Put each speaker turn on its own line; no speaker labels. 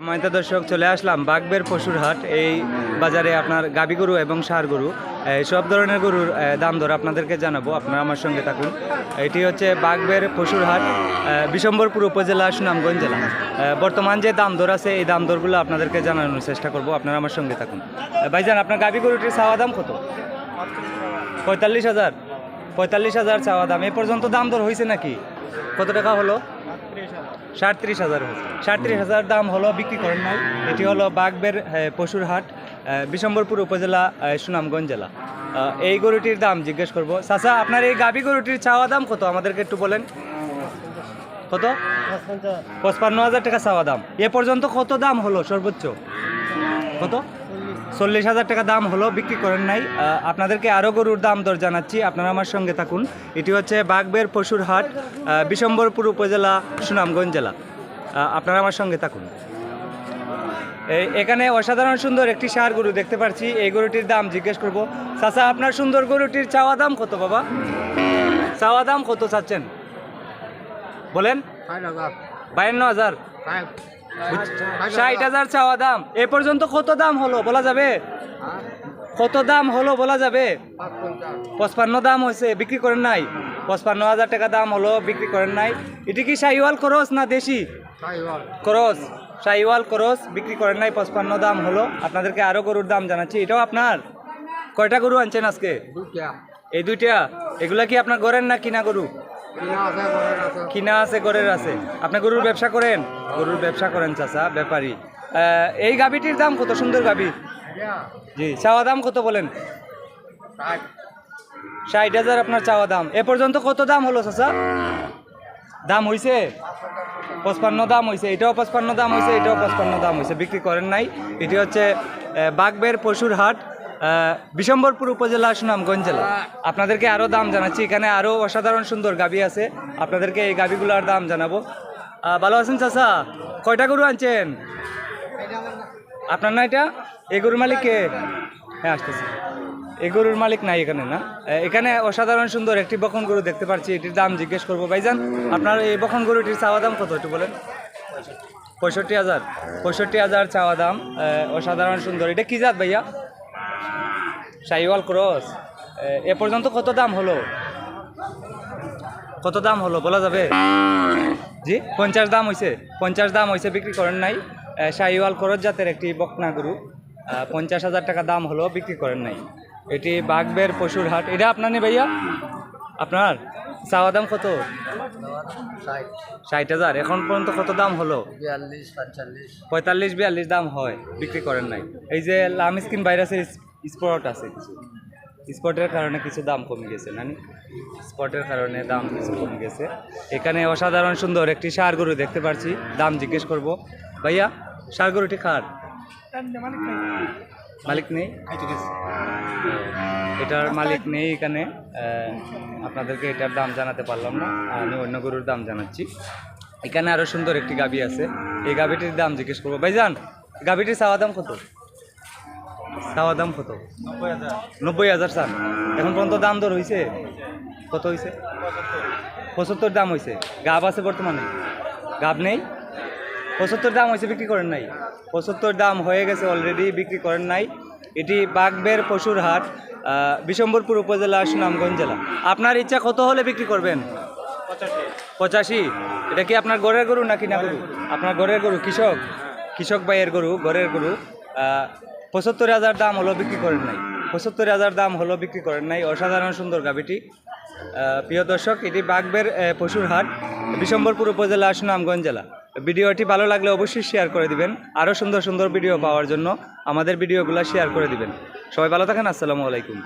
সম্মানিত দর্শক, চলে আসলাম বাগবের পশুর হাট। এই বাজারে আপনার গাবি গরু এবং সার গরু সব ধরনের গরুর দাম দর আপনাদেরকে জানাব। আপনারা আমার সঙ্গে থাকুন। এটি হচ্ছে বাগবের পশুর হাট বিশম্বরপুর উপজেলা সুনামগঞ্জ জেলা। বর্তমান যে দাম দর আছে, এই দাম দরগুলো আপনাদেরকে জানানোর চেষ্টা করব। আপনারা আমার সঙ্গে থাকুন। ভাইজান, আপনার গাবি গরুটির চাওয়া দাম কত? পঁয়তাল্লিশ হাজার। পঁয়তাল্লিশ হাজার চাওয়া দাম। এ পর্যন্ত দাম দর হয়েছে নাকি? কত টাকা হলো? সাঁত্রিশ হাজার। সাঁত্রিশ হাজার দাম হলো বিক্রি করেন নাই। এটি হলো বাগবের পশুর হাট বিশম্বরপুর উপজেলা সুনামগঞ্জ জেলা। এই গরুটির দাম জিজ্ঞেস করব। চাচা আপনার এই গাবি গরুটির চাওয়া দাম কত? আমাদেরকে একটু বলেন। কত? পঁচপান্ন হাজার টাকা চাওয়া দাম। এ পর্যন্ত কত দাম হলো সর্বোচ্চ? কত? চল্লিশ হাজার টাকা দাম হলো বিক্রি করেন নাই। আপনাদেরকে আরও গরুর দাম দর জানাচ্ছি আপনারা আমার সঙ্গে থাকুন। এটি হচ্ছে বাগবের পশুর হাট বিশম্বরপুর উপজেলা সুনামগঞ্জ জেলা। আপনারা আমার সঙ্গে থাকুন। এখানে অসাধারণ সুন্দর একটি সার গরু দেখতে পাচ্ছি। এই গরুটির দাম জিজ্ঞেস করব। চাচা আপনার সুন্দর গরুটির চাওয়া দাম কত বাবা? চাওয়া দাম কত চাচ্ছেন? বলেন। বায়ান্ন হাজার। ষাট হাজার চাওয়া দাম। এ পর্যন্ত কত দাম হলো বলা যাবে? কত দাম হলো বলা যাবে? পঁচপান্ন দাম হয়েছে বিক্রি করেন নাই। পঁচপান্ন হাজার টাকা দাম হলো বিক্রি করেন নাই। এটি কি শাহিওয়াল খরচ না দেশি? খরচ। শাহিওয়াল খরচ বিক্রি করেন নাই পঁচপান্ন দাম হলো। আপনাদেরকে আরও গরুর দাম জানাচ্ছি। এটাও আপনার? কয়টা গরু আনছেন আজকে? এই দুইটা? এগুলা কি আপনার গড়ের না কিনা গরু? কিনা আছে গড়ের আছে। আপনি গরুর ব্যবসা করেন? গরুর ব্যবসা করেন চাচা ব্যাপারী। এই গাবিটির দাম কত? সুন্দর গাবি জি চাওয়া দাম কত বলেন? ষাট। হাজার আপনার চাওয়া দাম। এ পর্যন্ত কত দাম হলো চাচা? দাম হইছে? পঁচপান্ন দাম হয়েছে এটাও পঁচপান্ন দাম হয়েছে এটাও পঁচপান্ন দাম হয়েছে বিক্রি করেন নাই। এটি হচ্ছে বাগবের পশুর হাট। বিশম্বরপুর উপজেলা সুনামগঞ্জ জেলা। আপনাদেরকে আরও দাম জানাচ্ছি। এখানে আরও অসাধারণ সুন্দর গাবি আছে। আপনাদেরকে এই গাবিগুলোর দাম জানাব। ভালো আছেন চাচা? কয়টা গরু আনছেন? আপনার না এটা এই গরুর মালিক কে? হ্যাঁ আসতেছি। এই গরুর মালিক নাই এখানে, না? এখানে অসাধারণ সুন্দর একটি বখন গরু দেখতে পাচ্ছি এটির দাম জিজ্ঞেস করব। ভাইজান, আপনার এই বখন গরুটির চাওয়া দাম কত একটু বলেন? পঁয়ষট্টি হাজার। পঁয়ষট্টি হাজার চাওয়া দাম। অসাধারণ সুন্দর। এটা কি জাত ভাইয়া? শাহিওয়াল ক্রস এ, পর্যন্ত কত দাম হলো? কত দাম হলো বলা যাবে? জি পঞ্চাশ দাম হয়েছে পঞ্চাশ দাম হয়েছে বিক্রি করেন নাই। শাহিওয়াল করজ জাতের একটি বকনা গরু পঞ্চাশ হাজার টাকা দাম হলো বিক্রি করেন নাই। এটি বাগবের পশুর হাট। এটা আপনার নেই ভাইয়া? আপনার? চাওয়া দাম কত? ষাট হাজার। এখন পর্যন্ত কত দাম হলো?
বিয়াল্লিশ পঁয়তাল্লিশ।
পঁয়তাল্লিশ বিয়াল্লিশ দাম হয় বিক্রি করেন নাই। এই যে লাম স্কিন ভাইরাসের স্পট আছে কিছু। স্পটের কারণে কিছু দাম কমে গেছে, নানি? স্পটের কারণে দাম কিছু কমে গেছে। এখানে অসাধারণ সুন্দর একটি সার গরু দেখতে পাচ্ছি দাম জিজ্ঞেস করব। ভাইয়া, সার গরুটি খার মালিক নেই? এটার মালিক নেই এখানে। আপনাদেরকে এটার দাম জানাতে পারলাম না। আমি অন্য গরুর দাম জানাচ্ছি। এখানে আরও সুন্দর একটি গাবি আছে। এই গাবিটির দাম জিজ্ঞেস করব। ভাইজান, গাবিটির চাওয়া দাম কত? চাওয়া দাম কত? নব্বই হাজার, স্যার। এখন পর্যন্ত দাম দর হয়েছে কত হয়েছে পঁচাত্তর দাম হয়েছে গাব আছে বর্তমানে? গাব নেই? পঁচাত্তর দাম হয়েছে বিক্রি করেন নাই? পঁচাত্তর দাম হয়ে গেছে অলরেডি বিক্রি করেন নাই। এটি বাগবের পশুর হাট বিশম্বরপুর উপজেলা, সুনামগঞ্জ জেলা। আপনার ইচ্ছা কত হলে বিক্রি করবেন? পঁচাশি। এটা কি আপনার গড়ের গরু নাকি না গরু? আপনার গড়ের গরু, কৃষক? কৃষক ভাইয়ের গরু গড়ের গরু। পঁচাত্তর হাজার দাম হলো বিক্রি করেন নাই। পঁচাত্তর হাজার দাম হলো বিক্রি করেন নাই। অসাধারণ সুন্দর গাভিটি। প্রিয় দর্শক, এটি বাগবের পশুর হাট, বিশম্বরপুর উপজেলা, সুনামগঞ্জ জেলা। ভিডিওটি ভালো লাগলে অবশ্যই শেয়ার করে দিবেন। আরও সুন্দর সুন্দর ভিডিও পাওয়ার জন্য আমাদের ভিডিওগুলো শেয়ার করে দিবেন। সবাই ভালো থাকেন, আসসালামু আলাইকুম।